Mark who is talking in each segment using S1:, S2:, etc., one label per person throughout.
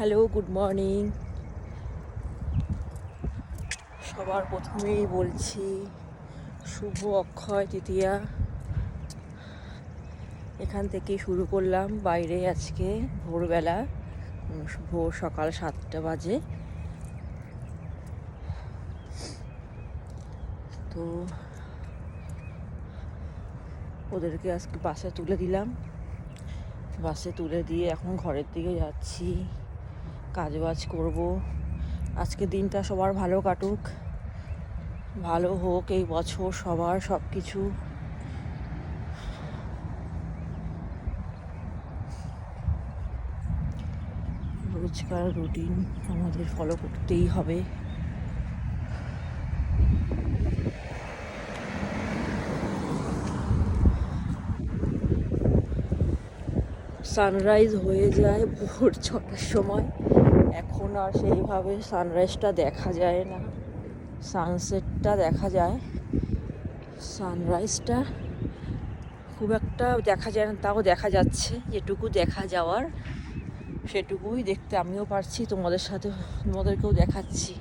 S1: Hello good morning সবার প্রথমেই বলছি, শুভ অক্ষয় তৃতীয়া। এখান থেকে শুরু করলাম। বাইরে আজকে ভোরবেলা ভোর সকাল সাতটা বাজে। তো ওদেরকে আজকে বাসে তুলে দিলাম। বাসে তুলে দিয়ে এখন ঘরের দিকে যাচ্ছি। কাজ বাজ করব। আজকে দিনটা সবার ভালো কাটুক। ভালো হোক এই বছর সবার সব কিছু রোজকার রুটিন আমাদের ফলো করতেই হবে। সানরাইজ হয়ে যায় ভোর ছটার সময়। এখন আর সেইভাবে সানরাইজটা দেখা যায় না। সানসেটটা দেখা যায়। সানরাইজটা খুব একটা দেখা যায় না, তাও দেখা যাচ্ছে। যেটুকু দেখা যাওয়ার, সেটুকুই দেখতে আমিও পারছি, তোমাদের সাথে, তোমাদেরকেও দেখাচ্ছি।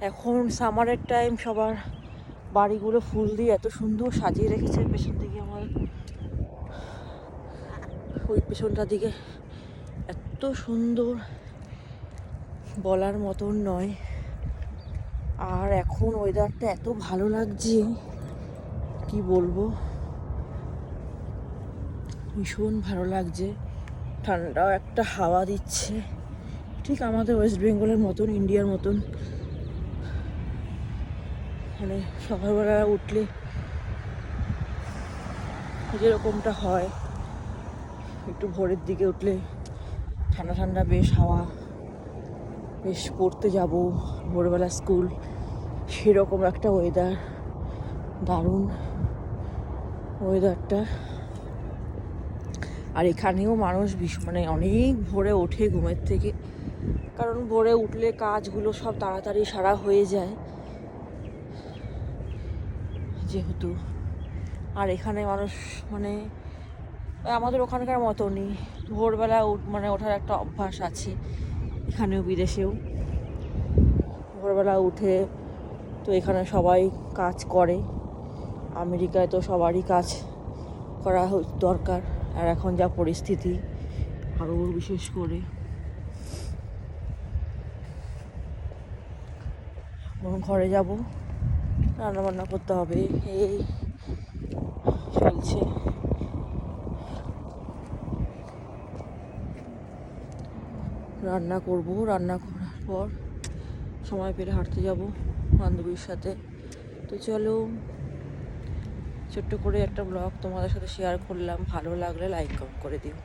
S1: এখন সামারের টাইম সবার বাড়িগুলো ফুল দিয়ে এত সুন্দর সাজিয়ে রেখেছে, পেছন দিকে আমার, ওই পেছনটার দিকে সুন্দর বলার মতন নয়। আর এখন ওয়েদারটা এত ভালো লাগছে, কি বলব? ভীষণ ভালো লাগছে। ঠান্ডাও একটা হাওয়া দিচ্ছে। ঠিক আমাদের ওয়েস্ট বেঙ্গলের মতন ইন্ডিয়ার মতন। মানে সকালবেলা উঠলে যেরকমটা হয়, একটু ভোরের দিকে উঠলে ঠান্ডা ঠান্ডা বেশ হাওয়া, বেশ পড়তে যাব। ভোরবেলা স্কুল, সেরকম একটা ওয়েদার দারুণ ওয়েদারটা আর এখানেও মানুষ ভীষণ মানে অনেক ভোরে ওঠে ঘুমের থেকে। কারণ ভোরে উঠলে কাজগুলো সব তাড়াতাড়ি সারা হয়ে যায়। যেহেতু। আর এখানে মানুষ মানে আমাদের ওখানকার মতনই। ভোরবেলা উঠ- মানে ওঠার একটা অভ্যাস আছে এখানেও বিদেশেও। ভোরবেলা উঠে তো এখানে সবাই কাজ করে। আমেরিকায় তো সবারই কাজ করা দরকার। আর এখন যা পরিস্থিতি আরও বিশেষ করে। ঘরে যাব রান্না বান্না করতে হবে, এই চলছে। রান্না করব, রান্না করার পর সময় পেলে হাঁটতে যাব বান্ধবীর সাথে। তো চলো, ছোট্ট করে একটা ব্লগ তোমাদের সাথে শেয়ার করলাম। ভালো লাগলে লাইক কমেন্ট করে দিও।